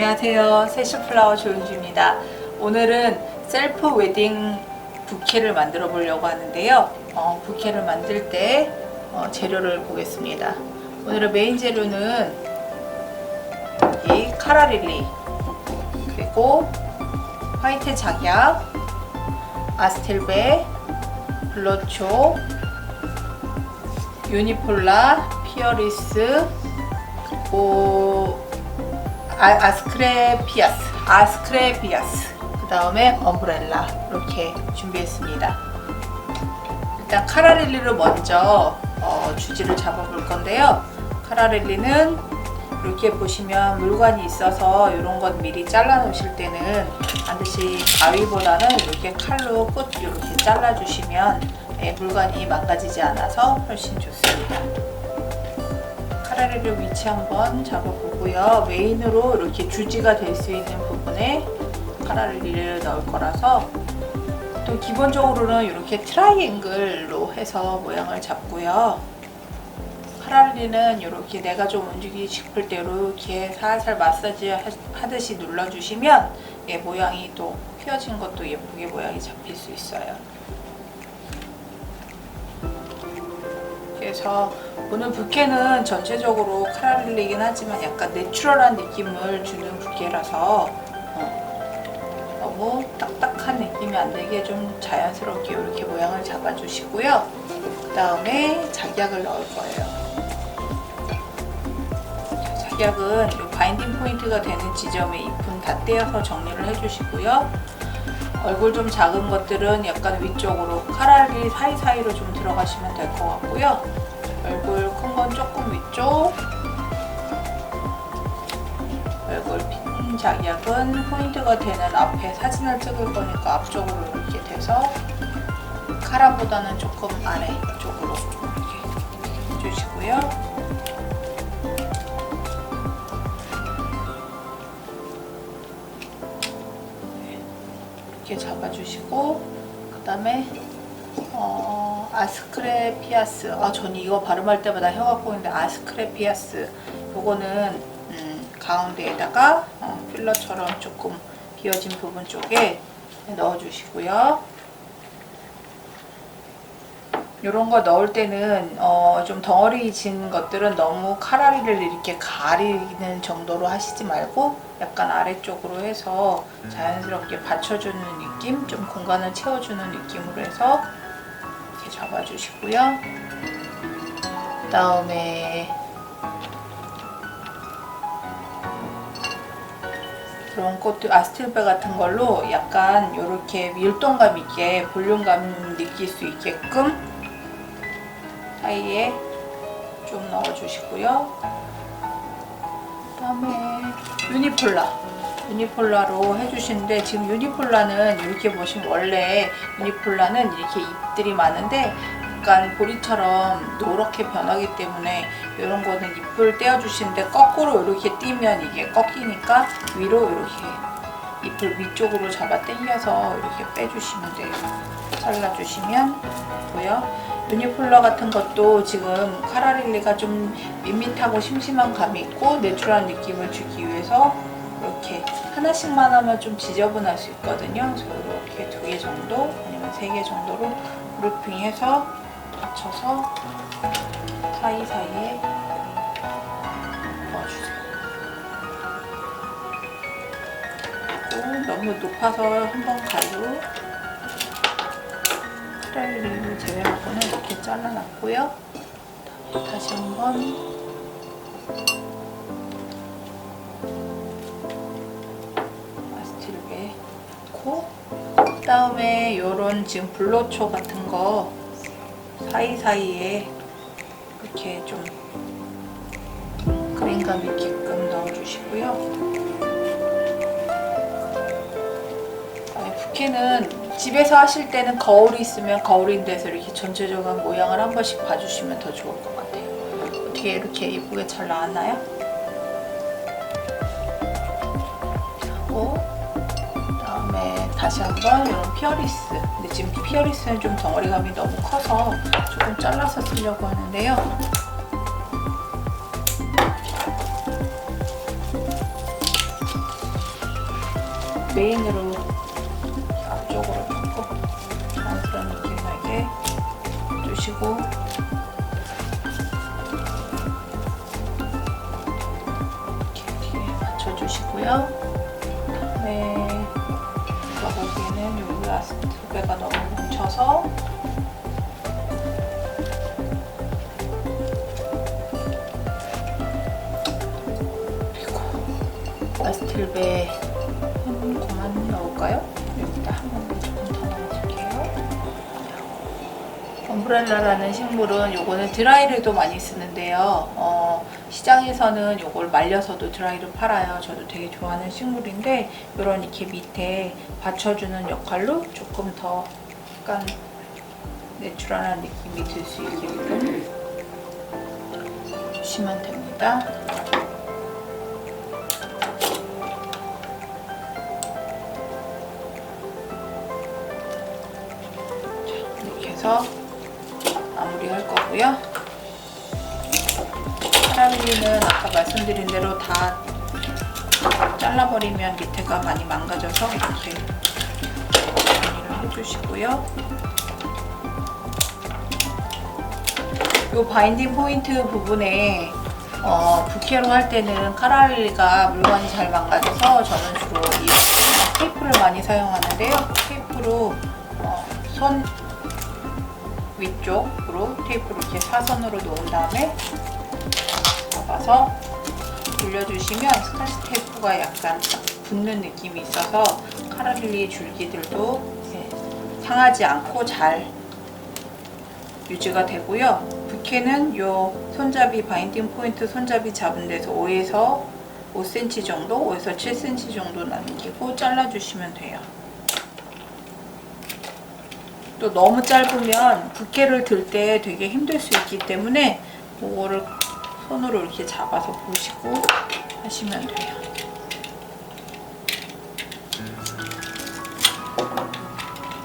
안녕하세요. 세슈플라워 조윤주입니다. 오늘은 셀프 웨딩 부케를 만들어 보려고 하는데요. 어, 부케를 만들 때 어, 재료를 보겠습니다. 오늘의 메인 재료는 이 카라릴리 그리고 화이트 작약, 아스텔베, 블러초, 유니폴라, 피어리스, 그리고 아, 스크레피아스 아스크레피아스. 그 다음에 엄브렐라 이렇게 준비했습니다. 일단 카라릴리를 먼저 어, 주지를 잡아볼 건데요. 카라릴리는 이렇게 보시면 물관이 있어서 이런 것 미리 잘라 놓으실 때는 반드시 가위보다는 이렇게 칼로 끝 이렇게 잘라 주시면 예, 물관이 망가지지 않아서 훨씬 좋습니다. 카라리를 위치 한번 잡아보고요. 메인으로 이렇게 주지가 될 수 있는 부분에 카라리를 넣을 거라서 또 기본적으로는 이렇게 트라이앵글로 해서 모양을 잡고요. 카라리는 이렇게 내가 좀 움직이고 싶을 때 이렇게 살살 마사지 하- 하듯이 눌러주시면 예, 모양이 또 휘어진 것도 예쁘게 모양이 잡힐 수 있어요. 그래서 오늘 부케는 전체적으로 카라릴리긴 하지만 약간 내추럴한 느낌을 주는 부케라서 어, 너무 딱딱한 느낌이 안 되게 좀 자연스럽게 이렇게 모양을 잡아주시고요. 그 다음에 작약을 넣을 거예요. 자, 작약은 이 바인딩 포인트가 되는 지점에 잎은 다 떼어서 정리를 해주시고요. 얼굴 좀 작은 것들은 약간 위쪽으로 카라리 사이사이로 좀 들어가시면 될 것 같고요. 얼굴 큰 건 조금 위쪽. 얼굴 핀 작약은 포인트가 되는 앞에 사진을 찍을 거니까 앞쪽으로 이렇게 돼서 카라보다는 조금 아래 쪽으로 이렇게 해주시고요. 이렇게 잡아주시고 그 다음에 어, 아스크레피아스. 아 저는 이거 발음할 때마다 혀가 꼬이는데 아스크레피아스. 요거는 음, 가운데에다가 어, 필러처럼 조금 비어진 부분 쪽에 넣어주시고요. 이런 거 넣을 때는 어, 좀 덩어리 진 것들은 너무 카라리를 이렇게 가리는 정도로 하시지 말고 약간 아래쪽으로 해서 자연스럽게 받쳐주는 느낌, 좀 공간을 채워주는 느낌으로 해서 이렇게 잡아주시고요. 그 다음에 그런 꽃들 아스틸베 같은 걸로 약간 이렇게 밀동감 있게 볼륨감 느낄 수 있게끔 사이에 좀 넣어주시고요. 그다음에 유니폴라. 유니폴라로 해주시는데 지금 유니폴라는 이렇게 보시면 원래 유니폴라는 이렇게 잎들이 많은데 약간 보리처럼 노랗게 변하기 때문에 이런 거는 잎을 떼어주시는데 거꾸로 이렇게 띄면 이게 꺾이니까 위로 이렇게 잎을 위쪽으로 잡아 당겨서 이렇게 빼주시면 돼요. 잘라주시면 되고 요. 유니폴라 같은 것도 지금 카라릴리가 좀 밋밋하고 심심한 감이 있고 내추럴한 느낌을 주기 위해서 이렇게 하나씩만 하면 좀 지저분할 수 있거든요. 그래서 이렇게 두 개 정도 아니면 세 개 정도로 그룹핑해서 맞춰서 사이사이에 넣어주세요. 너무 높아서 한번 가루 카라릴리를 제외하고는 이렇게 잘라놨고요. 다시 한번 마스티르게 넣고 그다음에 요런 지금 블러초 같은 거 사이사이에 이렇게 좀 그림감 있게끔 넣어주시고요. 부케는 집에서 하실 때는 거울이 있으면 거울인 데서 이렇게 전체적인 모양을 한 번씩 봐주시면 더 좋을 것 같아요. 어떻게 이렇게 예쁘게 잘 나왔나요? 하고 그다음에 다시 한번 이런 피어리스. 근데 지금 피어리스는 좀 덩어리감이 너무 커서 조금 잘라서 쓰려고 하는데요. 메인으로 맞춰주시고요. 네, 제가 보기에는 여기 라스트 배가 너무 뭉쳐서 그리고 라스틸베 한 그만 넣을까요? 엄브렐라라는 식물은 요거는 드라이를도 많이 쓰는데요. 어, 시장에서는 요걸 말려서도 드라이를 팔아요. 저도 되게 좋아하는 식물인데 이런 이렇게 밑에 받쳐주는 역할로 조금 더 약간 내추럴한 느낌이 들 수 있게끔 주시면 됩니다. 자, 이렇게 해서 거고요. 카라멜리는 아까 말씀드린 대로 다 잘라버리면 밑에가 많이 망가져서 이렇게 정리를 해주시고요. 이 바인딩 포인트 부분에 어, 부케로 할 때는 카라멜리가 물건이 잘 망가져서 저는 주로 이 테이프를 많이 사용하는데요. 테이프로 어, 손 위쪽으로 테이프를 이렇게 사선으로 놓은 다음에 잡아서 돌려주시면 스카치 테이프가 약간 딱 붙는 느낌이 있어서 카라멜리 줄기들도 예, 상하지 않고 잘 유지가 되고요. 부케는 요 손잡이 바인딩 포인트 손잡이 잡은 데서 5에서 5cm 정도, 5에서 7cm 정도 남기고 잘라주시면 돼요. 또 너무 짧으면 부케를 들 때 되게 힘들 수 있기 때문에 그거를 손으로 이렇게 잡아서 보시고 하시면 돼요.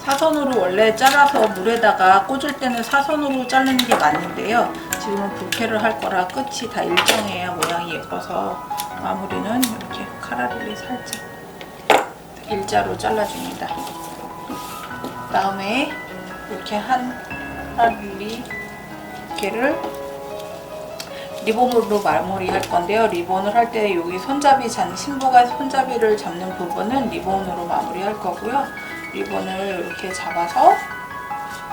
사선으로 원래 잘라서 물에다가 꽂을 때는 사선으로 자르는 게 맞는데요. 지금은 부케를 할 거라 끝이 다 일정해야 모양이 예뻐서 마무리는 이렇게 카라멜리 살짝 일자로 잘라줍니다. 다음에 이렇게 한 카라멜리 부케를 리본으로 마무리 할 건데요. 리본을 할 때 여기 손잡이 잔 신부가 손잡이를 잡는 부분은 리본으로 마무리 할 거고요. 리본을 이렇게 잡아서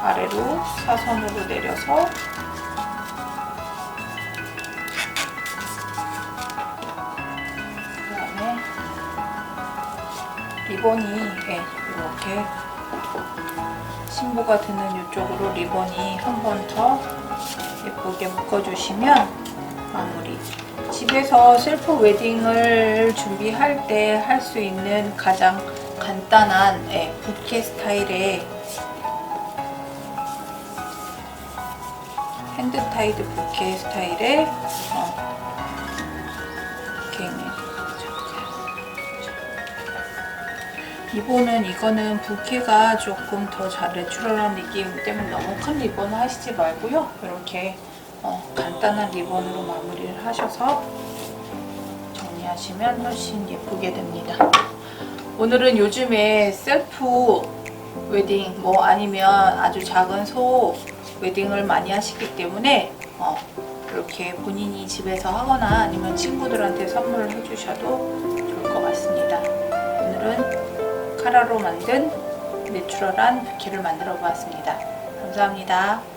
아래로 사선으로 내려서 그다음에 리본이 예, 이렇게 신부가 드는 이쪽으로 리본이 한 번 더 예쁘게 묶어주시면 마무리. 집에서 셀프 웨딩을 준비할 때 할 수 있는 가장 간단한 예, 부케 스타일의 핸드 타이드 부케 스타일의 어, 리본은 이거는 부케가 조금 더 잘 내추럴한 느낌 때문에 너무 큰 리본을 하시지 말고요. 이렇게 어, 간단한 리본으로 마무리를 하셔서 정리하시면 훨씬 예쁘게 됩니다. 오늘은 요즘에 셀프 웨딩 뭐 아니면 아주 작은 소 웨딩을 많이 하시기 때문에 어, 이렇게 본인이 집에서 하거나 아니면 친구들한테 선물을 해주셔도 좋을 것 같습니다. 오늘은 카라로 만든 내추럴한 부케를 만들어 보았습니다. 감사합니다.